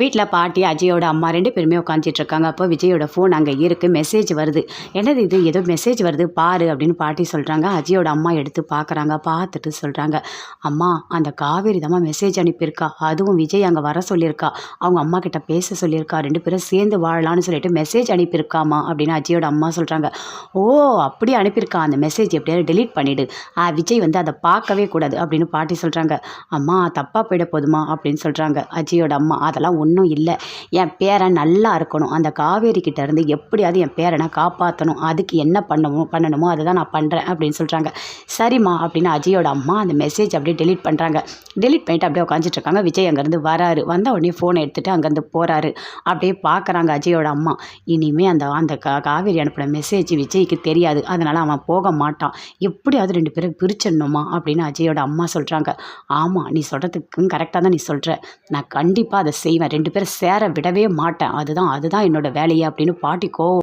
வீட்டில் பாட்டி அஜயோட அம்மா ரெண்டு பேருமே உட்காந்துட்டு இருக்காங்க அப்போ விஜயோட ஃபோன் அங்கே இருக்குது மெசேஜ் வருது. என்னது இது? ஏதோ மெசேஜ் வருது பாரு அப்படின்னு பாட்டி சொல்கிறாங்க அஜயோட அம்மா எடுத்து பார்க்குறாங்க பார்த்துட்டு சொல்கிறாங்க அம்மா அந்த காவேரி தாம்மா மெசேஜ் அனுப்பியிருக்கா. அதுவும் விஜய் அங்கே வர சொல்லியிருக்கா. அவங்க அம்மா கிட்ட பேச சொல்லியிருக்கா. ரெண்டு பேரும் சேர்ந்து வாழலாம்னு சொல்லிட்டு மெசேஜ் அனுப்பியிருக்காமா அப்படின்னு அஜயோட அம்மா சொல்கிறாங்க ஓ அப்படி அனுப்பியிருக்கா. அந்த மெசேஜ் எப்படியாவது டெலீட் பண்ணிவிடு விஜய் வந்து அதை பார்க்கவே கூடாது அப்படின்னு பாட்டி சொல்கிறாங்க அம்மா தப்பாக போயிட போதுமா அப்படின்னு சொல்கிறாங்க அஜயோட அம்மா. அதெல்லாம் ஒன்றும் இல்லை. என் பேரன் நல்லா இருக்கணும். அந்த காவேரி கிட்டேருந்து எப்படியாவது என் பேரனை காப்பாற்றணும் அதுக்கு என்ன பண்ணணும் பண்ணணுமோ அதை தான் நான் பண்ணுறேன் அப்படின்னு சொல்கிறாங்க சரிம்மா அப்படின்னு அஜயோட அம்மா அந்த மெசேஜ் அப்படியே டெலீட் பண்ணுறாங்க டெலிட் பண்ணிட்டு அப்படியே உட்காந்துட்டு இருக்காங்க. விஜய் அங்கேருந்து வராரு. வந்த உடனே ஃபோனை எடுத்துகிட்டு அங்கேருந்து போகிறாரு அப்படியே பார்க்குறாங்க அஜயோட அம்மா. இனிமேல் அந்த அந்த கா காவேரி அனுப்பின மெசேஜ் விஜய்க்கு தெரியாது. அதனால் அவன் போக மாட்டான். எப்படியாவது ரெண்டு பேரும் பிரிச்சிடணுமா அப்படின்னு அஜயோட அம்மா சொல்கிறாங்க ஆமாம் நீ சொல்கிறதுக்கும் கரெக்டாக தான் நீ சொல்கிற நான் கண்டிப்பாக அதை செய்வேன். ரெண்டு பேரும் சேர விடவே மாட்டேன். அதுதான் அதுதான் என்னோட வேலையே அப்படின்னு பாட்டி கோவம்